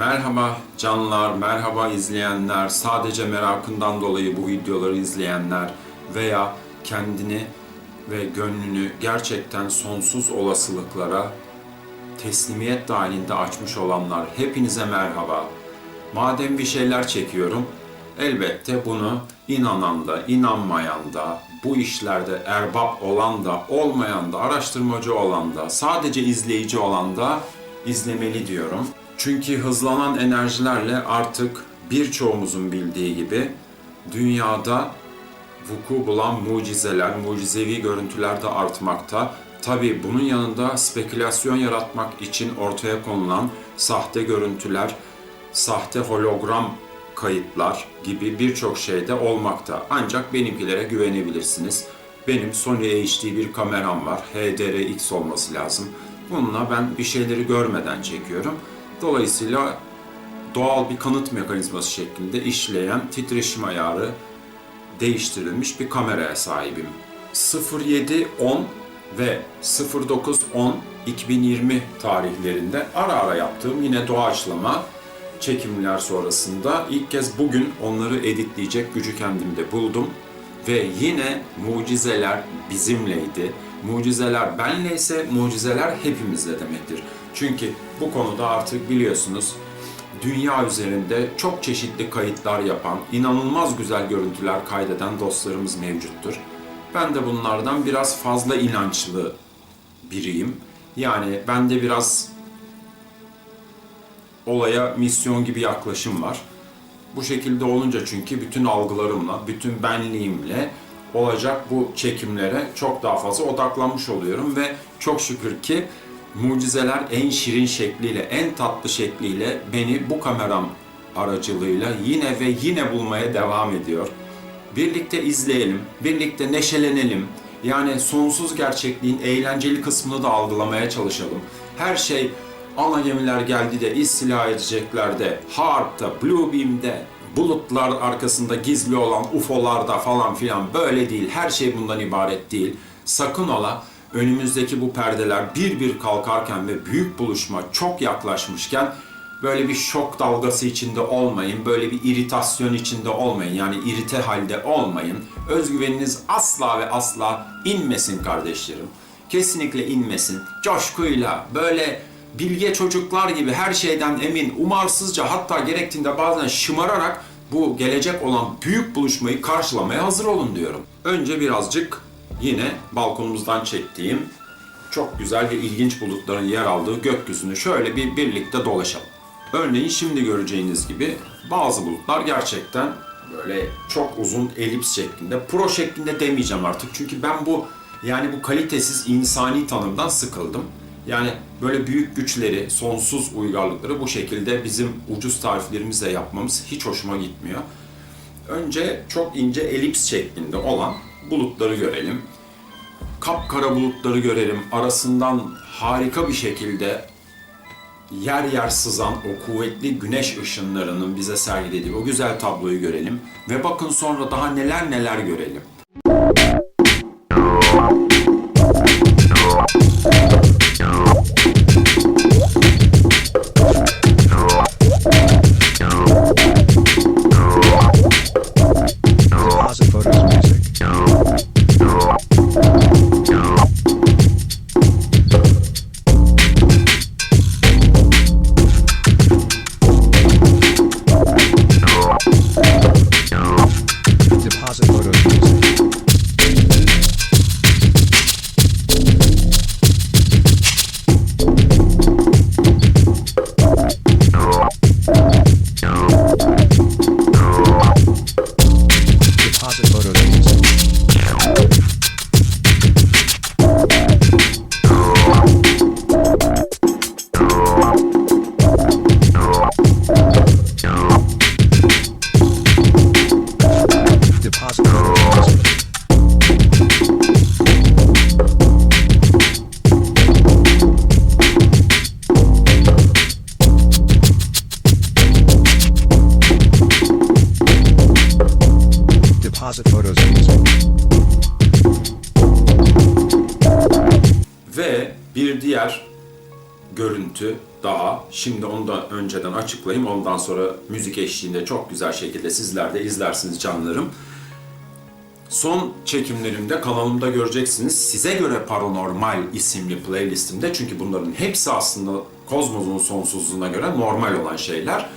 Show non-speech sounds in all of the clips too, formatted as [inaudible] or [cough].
Merhaba canlar, merhaba izleyenler, sadece merakından dolayı bu videoları izleyenler veya kendini ve gönlünü gerçekten sonsuz olasılıklara teslimiyet dahilinde açmış olanlar hepinize merhaba. Madem bir şeyler çekiyorum, elbette bunu inanan da, inanmayan da, bu işlerde erbap olan da, olmayan da, araştırmacı olan da, sadece izleyici olan da izlemeli diyorum. Çünkü hızlanan enerjilerle artık birçoğumuzun bildiği gibi dünyada vuku bulan mucizeler, mucizevi görüntüler de artmakta. Tabi bunun yanında spekülasyon yaratmak için ortaya konulan sahte görüntüler, sahte hologram kayıtlar gibi birçok şey de olmakta. Ancak benimkilere güvenebilirsiniz. Benim Sony HD bir kameram var. HDRX olması lazım. Bununla ben bir şeyleri görmeden çekiyorum. Dolayısıyla doğal bir kanıt mekanizması şeklinde işleyen titreşim ayarı değiştirilmiş bir kameraya sahibim. 0710 ve 0910 2020 tarihlerinde ara ara yaptığım yine doğaçlama çekimler sonrasında ilk kez bugün onları editleyecek gücü kendimde buldum ve yine mucizeler bizimleydi. Mucizeler benleyse mucizeler hepimizle demektir. Çünkü bu konuda artık biliyorsunuz dünya üzerinde çok çeşitli kayıtlar yapan, inanılmaz güzel görüntüler kaydeden dostlarımız mevcuttur. Ben de bunlardan biraz fazla inançlı biriyim. Yani bende biraz olaya misyon gibi yaklaşım var. Bu şekilde olunca çünkü bütün algılarımla, bütün benliğimle olacak bu çekimlere çok daha fazla odaklanmış oluyorum ve çok şükür ki mucizeler en şirin şekliyle, en tatlı şekliyle beni bu kameram aracılığıyla yine ve yine bulmaya devam ediyor. Birlikte izleyelim, birlikte neşelenelim. Yani sonsuz gerçekliğin eğlenceli kısmını da algılamaya çalışalım. Her şey ana gemiler geldi de istila edecekler de, Harp'ta, Bluebeam'de, bulutlar arkasında gizli olan UFO'larda falan filan böyle değil. Her şey bundan ibaret değil. Sakın ola önümüzdeki bu perdeler bir bir kalkarken ve büyük buluşma çok yaklaşmışken böyle bir şok dalgası içinde olmayın, böyle bir iritasyon içinde olmayın. Yani irite halde olmayın. Özgüveniniz asla ve asla inmesin kardeşlerim. Kesinlikle inmesin. Coşkuyla böyle bilge çocuklar gibi her şeyden emin, umarsızca hatta gerektiğinde bazen şımararak bu gelecek olan büyük buluşmayı karşılamaya hazır olun diyorum. Önce birazcık yine balkonumuzdan çektiğim çok güzel ve ilginç bulutların yer aldığı gökyüzünü şöyle bir birlikte dolaşalım. Örneğin şimdi göreceğiniz gibi bazı bulutlar gerçekten böyle çok uzun elips şeklinde, pro şeklinde demeyeceğim artık. Çünkü ben bu yani bu kalitesiz insani tanımdan sıkıldım. Yani böyle büyük güçleri, sonsuz uygarlıkları bu şekilde bizim ucuz tariflerimizle yapmamız hiç hoşuma gitmiyor. Önce çok ince elips şeklinde olan bulutları görelim. Kapkara bulutları görelim. Arasından harika bir şekilde yer yer sızan o kuvvetli güneş ışınlarının bize sergilediği o güzel tabloyu görelim. Ve bakın sonra daha neler neler görelim. Görüntü daha. Şimdi onu da önceden açıklayayım. Ondan sonra müzik eşliğinde çok güzel şekilde sizler de izlersiniz canlarım. Son çekimlerimde kanalımda göreceksiniz. Size göre Paranormal isimli playlistimde çünkü bunların hepsi aslında kozmosun sonsuzluğuna göre normal olan şeyler.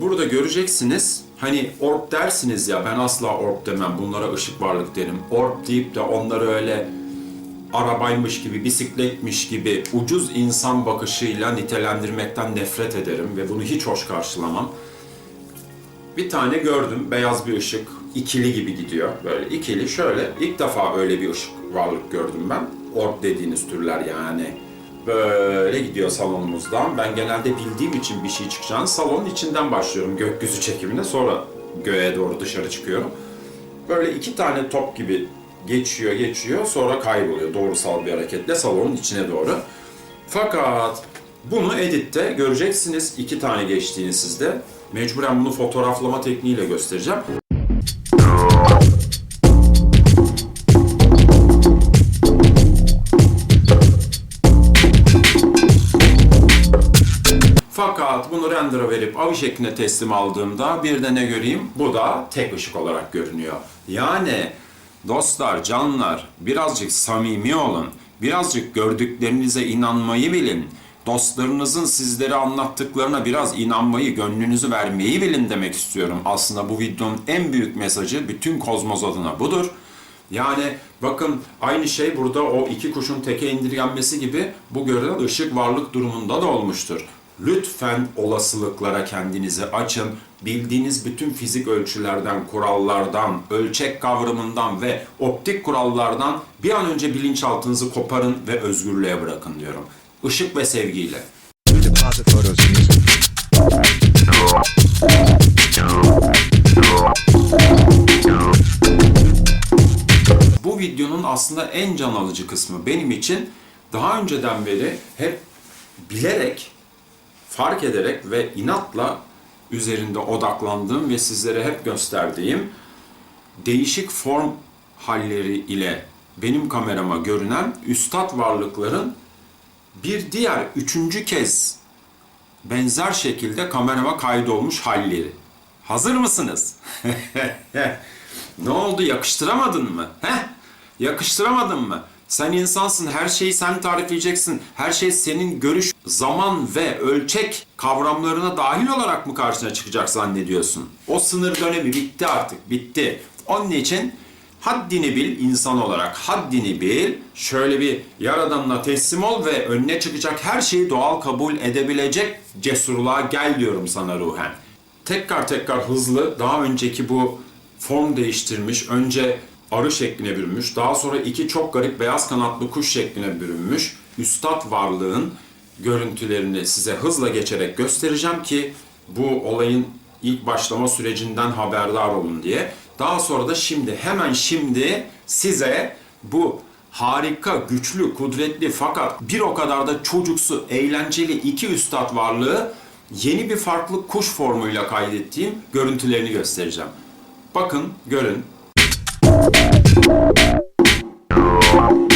Burada göreceksiniz hani orb dersiniz ya ben asla orb demem bunlara ışık varlık derim. Orb deyip de onları öyle arabaymış gibi, bisikletmiş gibi ucuz insan bakışıyla nitelendirmekten nefret ederim ve bunu hiç hoş karşılamam. Bir tane gördüm, beyaz bir ışık, ikili gibi gidiyor. Böyle ikili şöyle, ilk defa öyle bir ışık varlık gördüm ben. Orb dediğiniz türler yani. Böyle gidiyor salonumuzdan. Ben genelde bildiğim için bir şey çıkacağını salonun içinden başlıyorum gökyüzü çekimine. Sonra göğe doğru dışarı çıkıyorum. Böyle iki tane top gibi geçiyor geçiyor sonra kayboluyor doğrusal bir hareketle salonun içine doğru. Fakat bunu editte göreceksiniz iki tane geçtiğini sizde. Mecburen bunu fotoğraflama tekniğiyle göstereceğim. Fakat bunu render'a verip avi şeklinde teslim aldığımda bir de ne göreyim? Bu da tek ışık olarak görünüyor. Yani dostlar, canlar birazcık samimi olun. Birazcık gördüklerinize inanmayı bilin. Dostlarınızın sizlere anlattıklarına biraz inanmayı, gönlünüzü vermeyi bilin demek istiyorum. Aslında bu videonun en büyük mesajı bütün kozmos adına budur. Yani bakın aynı şey burada o iki kuşun teke indirgenmesi gibi bu görülen ışık varlık durumunda da olmuştur. Lütfen olasılıklara kendinizi açın. Bildiğiniz bütün fizik ölçülerden, kurallardan, ölçek kavramından ve optik kurallardan bir an önce bilinçaltınızı koparın ve özgürlüğe bırakın diyorum. Işık ve sevgiyle. Bu videonun aslında en can alıcı kısmı benim için daha önceden beri hep bilerek, fark ederek ve inatla üzerinde odaklandığım ve sizlere hep gösterdiğim değişik form halleri ile benim kamerama görünen üstad varlıkların bir diğer üçüncü kez benzer şekilde kamerama kaydolmuş halleri. Hazır mısınız? [laughs] ne oldu yakıştıramadın mı? Heh? Yakıştıramadın mı? Sen insansın, her şeyi sen tarifleyeceksin. Her şey senin görüş, zaman ve ölçek kavramlarına dahil olarak mı karşına çıkacak zannediyorsun? O sınır dönemi bitti artık, bitti. Onun için haddini bil insan olarak, haddini bil. Şöyle bir yaradanına teslim ol ve önüne çıkacak her şeyi doğal kabul edebilecek cesurluğa gel diyorum sana ruhen tekrar tekrar hızlı daha önceki bu form değiştirmiş. Önce arı şekline bürünmüş. Daha sonra iki çok garip beyaz kanatlı kuş şekline bürünmüş. Üstad varlığın görüntülerini size hızla geçerek göstereceğim ki bu olayın ilk başlama sürecinden haberdar olun diye. Daha sonra da şimdi hemen şimdi size bu harika, güçlü, kudretli fakat bir o kadar da çocuksu, eğlenceli iki üstad varlığı yeni bir farklı kuş formuyla kaydettiğim görüntülerini göstereceğim. Bakın, görün. Thank you.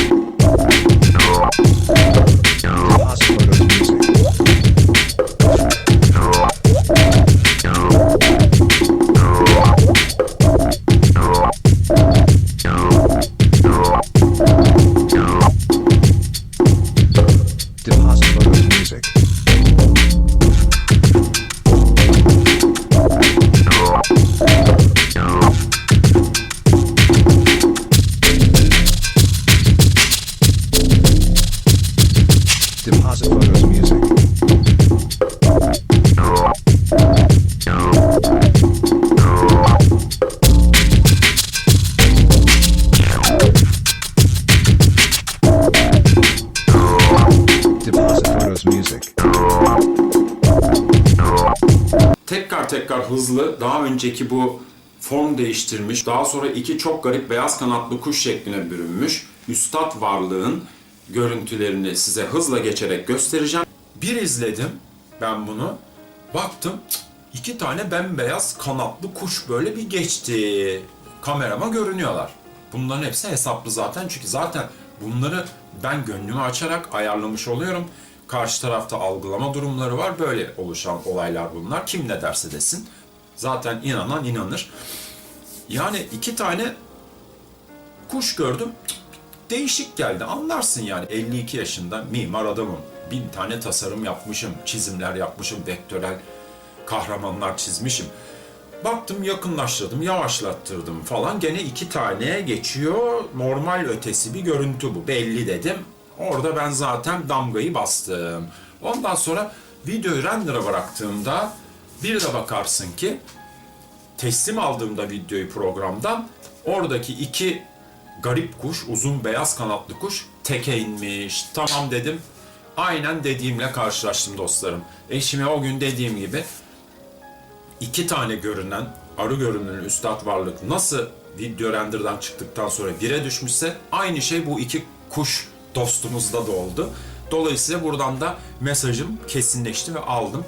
Tekrar hızlı, daha önceki bu form değiştirmiş, daha sonra iki çok garip beyaz kanatlı kuş şekline bürünmüş, üstad varlığın görüntülerini size hızla geçerek göstereceğim. Bir izledim ben bunu, baktım iki tane bembeyaz kanatlı kuş böyle bir geçti. Kamerama görünüyorlar. Bunların hepsi hesaplı zaten çünkü zaten bunları ben gönlümü açarak ayarlamış oluyorum. Karşı tarafta algılama durumları var. Böyle oluşan olaylar bunlar. Kim ne derse desin. Zaten inanan inanır. Yani iki tane kuş gördüm. Değişik geldi. Anlarsın yani. 52 yaşında mimar adamım. Bin tane tasarım yapmışım. Çizimler yapmışım. Vektörel kahramanlar çizmişim. Baktım yakınlaştırdım, yavaşlattırdım falan. Gene iki tane geçiyor. Normal ötesi bir görüntü bu. Belli dedim. Orada ben zaten damgayı bastım. Ondan sonra videoyu render'a bıraktığımda bir de bakarsın ki teslim aldığımda videoyu programdan oradaki iki garip kuş, uzun beyaz kanatlı kuş teke inmiş. Tamam dedim. Aynen dediğimle karşılaştım dostlarım. Eşime o gün dediğim gibi iki tane görünen arı görünümlü üstad varlık nasıl video render'dan çıktıktan sonra bire düşmüşse aynı şey bu iki kuş dostumuzda da oldu. Dolayısıyla buradan da mesajım kesinleşti ve aldım.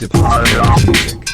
Department of Music.